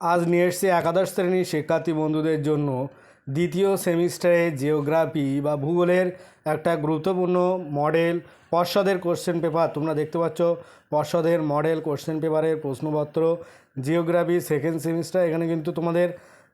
আজ নিয়ে এসছি একাদশ শ্রেণির শিক্ষার্থী বন্ধুদের জন্য দ্বিতীয় সেমিস্টারে জিওগ্রাফি বা ভূগোলের একটা গুরুত্বপূর্ণ মডেল পর্ষদের কোশ্চেন পেপার। তোমরা দেখতে পাচ্ছ পর্ষদের মডেল কোশ্চেন পেপারের প্রশ্নপত্র। জিওগ্রাফি সেকেন্ড সেমিস্টার, এখানে কিন্তু তোমাদের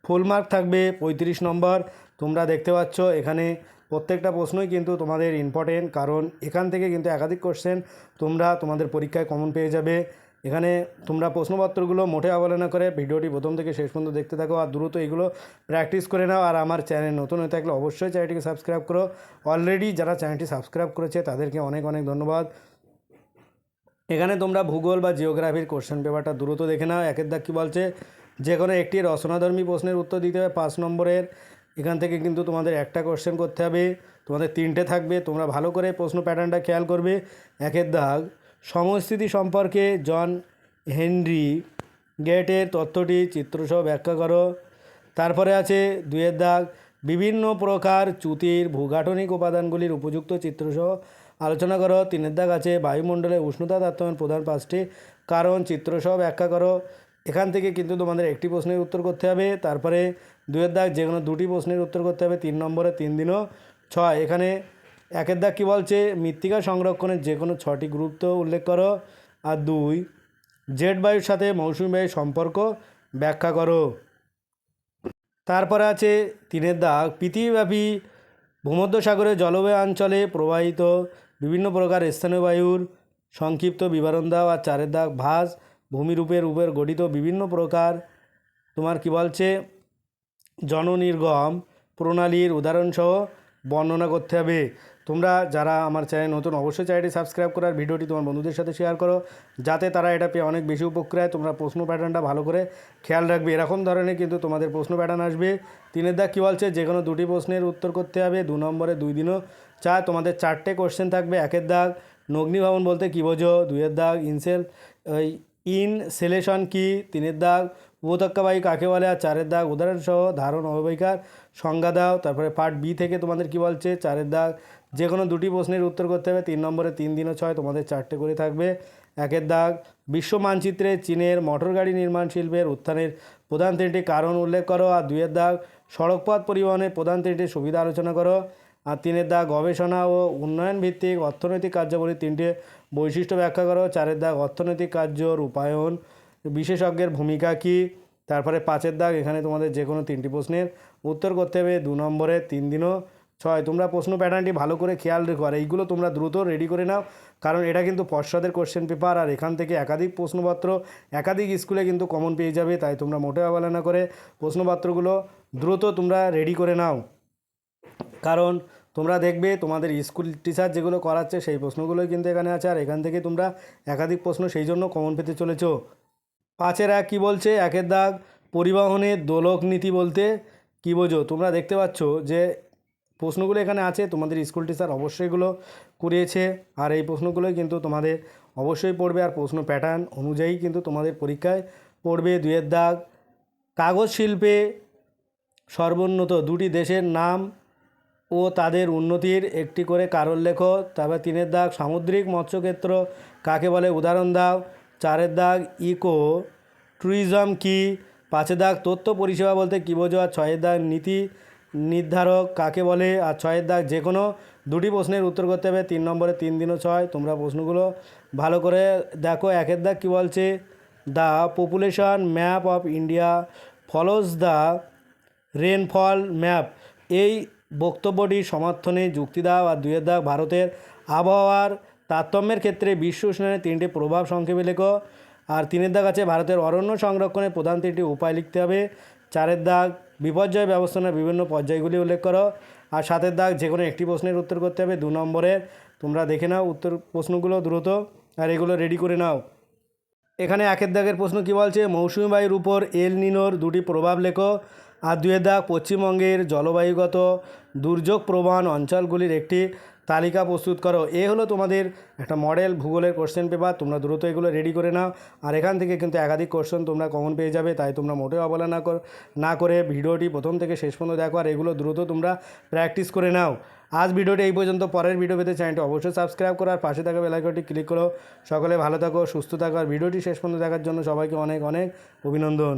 ফুল মার্ক থাকবে পঁয়ত্রিশ নম্বর। তোমরা দেখতে পাচ্ছ এখানে প্রত্যেকটা প্রশ্নই কিন্তু তোমাদের ইম্পর্টেন্ট কারণ এখান থেকে কিন্তু একাধিক কোশ্চেন তোমরা তোমাদের পরীক্ষায় কমন পেয়ে যাবে। এখানে তোমরা প্রশ্নপত্রগুলো মোটে অবহেলনা করে ভিডিওটি প্রথম থেকে শেষ পর্যন্ত দেখতে থাকো আর দ্রুত এগুলো প্র্যাকটিস করে নাও। আর আমার চ্যানেল নতুন হয়ে থাকলে অবশ্যই চ্যানেলটিকে সাবস্ক্রাইব করো। অলরেডি যারা চ্যানেলটি সাবস্ক্রাইব করেছে, তাদেরকে অনেক অনেক ধন্যবাদ। এখানে তোমরা ভূগোল বা জিওগ্রাফির কোশ্চেন পেপারটা দ্রুত দেখে নাও। একের দাগ কী বলছে? যে কোনো একটি রচনাধর্মী প্রশ্নের উত্তর দিতে হবে পাঁচ নম্বরের। এখান থেকে কিন্তু তোমাদের একটা কোশ্চেন করতে হবে। তোমাদের তিনটে থাকবে। তোমরা ভালো করে প্রশ্ন প্যাটার্নটা খেয়াল করবে। একের দাগ সমস্থিতি সম্পর্কে জন হেনরি গেটের তত্ত্বটি চিত্রসহ ব্যাখ্যা করো। তারপরে আছে দুয়ের দাগ। বিভিন্ন প্রকার চ্যুতির ভূগাঠনিক উপাদানগুলির উপযুক্ত চিত্রসহ আলোচনা করো। তিনের দাগ আছে বায়ুমণ্ডলে উষ্ণতা তারতম্যের প্রধান পাঁচটি কারণ। চিত্রসহ ব্যাখ্যা করো। এখান থেকে কিন্তু তোমাদের একটি প্রশ্নের উত্তর করতে হবে। তারপরে দুয়ের দাগ যে কোনো দুটি প্রশ্নের উত্তর করতে হবে। তিন নম্বরে তিন দিনও। ছয়, এখানে একের দাগ কী বলছে? মৃত্তিকা সংরক্ষণের যে কোনো ছটি গুরুত্ব উল্লেখ করো। আর দুই, জেট বায়ুর সাথে মৌসুমি বায়ুর সম্পর্ক ব্যাখ্যা করো। তারপরে আছে তিনের দাগ পৃথিবীব্যাপী ভূমধ্যসাগরের জলবায়ু অঞ্চলে প্রবাহিত বিভিন্ন প্রকার স্থানীয় বায়ুর সংক্ষিপ্ত বিবরণ দাও। আর চারের দাগ ভাস ভূমিরূপের উপর গঠিত বিভিন্ন প্রকার, তোমার কি বলছে? জননির্গম প্রণালীর উদাহরণসহ বর্ণনা করতে হবে। তোমরা যারা আমার চ্যানেল নতুন, অবশ্যই চ্যানেলটি সাবস্ক্রাইব করার ভিডিওটি তোমার বন্ধুদের সাথে শেয়ার করো, যাতে তারা এটা পেয়ে অনেক বেশি উপকৃত হয়। তোমরা প্রশ্ন প্যাটার্নটা ভালো করে খেয়াল রাখবে। এরকম ধরনের কিন্তু তোমাদের প্রশ্ন প্যাটার্ন আসবে। তিনের দাগ কী বলছে? যে কোনো দুটি প্রশ্নের উত্তর করতে হবে। দু নম্বরে দুই দিনও চা। তোমাদের চারটে কোশ্চেন থাকবে। একের দাগ নগ্নি ভবন বলতে কী বোঝো? দুইয়ের দাগ ইনসেল ওই ইনসেলেশন কি? তিনের দাগ। উপত্যকা বায়ু কাকে বলে? আর চারের দাগ। উদাহরণসহ ধারণ অববাহিকার সংজ্ঞা দাও। তারপরে পার্ট বি থেকে তোমাদের কি বলছে? চারের দাগ। যে কোনো দুটি প্রশ্নের উত্তর করতে হবে। তিন নম্বরে তিন দিন ও ছয় তোমাদের চারটে করে থাকবে। একের দাগ। বিশ্ব মানচিত্রে চীনের মোটর গাড়ি নির্মাণ শিল্পের উত্থানের প্রধান তিনটি কারণ উল্লেখ করো। আর দুইয়ের দাগ। সড়কপথ পরিবহনের প্রধান তিনটি সুবিধা আলোচনা করো। আর তিনের দাগ। গবেষণা ও উন্নয়ন ভিত্তিক অর্থনৈতিক কার্যাবলীর তিনটে বৈশিষ্ট্য ব্যাখ্যা করো চারের দাগ অর্থনৈতিক কার্য, রূপায়ণ, বিশেষজ্ঞের ভূমিকা কী? তারপরে পাঁচের দাগ, এখানে তোমাদের যে কোনো তিনটি প্রশ্নের উত্তর করতে হবে, দু নম্বরে তিন দিনও ছয়। তোমরা প্রশ্ন প্যাটার্নটি ভালো করে খেয়াল রেখো, আর এইগুলো তোমরা দ্রুত রেডি করে নাও, কারণ এটা কিন্তু পর্ষদের কোশ্চেন পেপার আর এখান থেকে একাধিক প্রশ্নপত্র একাধিক স্কুলে কিন্তু কমন পেয়ে যাবে, তাই তোমরা মোটে অবহেলা করে প্রশ্নপত্রগুলো দ্রুত তোমরা রেডি করে নাও। কারণ তোমরা দেখবে তোমাদের স্কুল টিচার যেগুলো করাচ্ছে সেই প্রশ্নগুলোই কিন্তু এখানে আছে। আর এখান থেকে তোমরা একাধিক প্রশ্ন সেই জন্য কমন পেতে চলেছো। পাঁচের এক কী বলছে? একের দাগ পরিবহনের দোলক নীতি বলতে কী বোঝো? তোমরা দেখতে পাচ্ছ যে প্রশ্নগুলো এখানে আছে, তোমাদের স্কুল টিচার অবশ্যই এগুলো করিয়েছে। আর এই প্রশ্নগুলোই কিন্তু তোমাদের অবশ্যই পড়বে। আর প্রশ্ন প্যাটার্ন অনুযায়ী কিন্তু তোমাদের পরীক্ষায় পড়বে। দুয়ের দাগ, কাগজ শিল্পে সর্বোন্নত দুটি দেশের নাম ও তাদের উন্নতির একটি করে কারণ লেখো। তারপর তিনের দাগ সামুদ্রিক মৎস্যক্ষেত্র, কাকে বলে উদাহরণ দাও। চারের দাগ ইকো ট্যুরিজম কি? পাঁচের দাগ তথ্য পরিষেবা বলতে কী বোঝো? আর ছয়ের দাগ নীতি নির্ধারক কাকে বলে? আর ছয়ের দাগ যে কোনো দুটি প্রশ্নের উত্তর করতে হবে। তিন নম্বরে তিন দিনও ছয়। তোমরা প্রশ্নগুলো ভালো করে দেখো। একের দাগ কী বলছে? The population map of India follows the rainfall map. এই বক্তব্যটি সমর্থনে যুক্তি দাও আর দুয়ের দাগ ভারতের আবহাওয়ার তারতম্যের ক্ষেত্রে বিশ্ব উষ্ণায়নের তিনটি প্রভাব সংক্ষেপে লেখো। আর তিনের দাগ আছে ভারতের অরণ্য সংরক্ষণের প্রধান তিনটি উপায় লিখতে হবে। চারের দাগ, বিপর্যয় ব্যবস্থাপনার বিভিন্ন পর্যায়গুলি উল্লেখ করো। আর সাতের দাগ যে কোনো একটি প্রশ্নের উত্তর করতে হবে। দু নম্বরের, তোমরা দেখে নাও উত্তর প্রশ্নগুলো দ্রুত। আর এগুলো রেডি করে নাও। এখানে একের দাগের প্রশ্ন কী বলছে? মৌসুমি বায়ুর উপর এল নিনোর দুটি প্রভাব লেখো। আর দুয়ের দাগ পশ্চিমবঙ্গের জলবায়ুগত দুর্যোগ প্রবণ অঞ্চলগুলির একটি তালিকা প্রস্তুত করো। এ হলো তোমাদের একটা মডেল ভূগোলের কোশ্চেন পেপার তোমরা দ্রুত এগুলো রেডি করে নাও। আর এখান থেকে কিন্তু একাধিক কোশ্চেন তোমরা কমন পেয়ে যাবে, তাই তোমরা মোটেও অবহেলা না কর না করে ভিডিওটি প্রথম থেকে শেষ পর্যন্ত দেখো আর এগুলো দ্রুত তোমরা প্র্যাকটিস করে নাও। আজ ভিডিওটি এই পর্যন্ত, পরের ভিডিও পেতে চ্যানেলটি অবশ্যই সাবস্ক্রাইব করো আর পাশে থাকা বেলাইকনটি ক্লিক করো। সকলে ভালো থাকো, সুস্থ থাকো আর ভিডিওটি শেষ পর্যন্ত দেখার জন্য সবাইকে অনেক অনেক অভিনন্দন।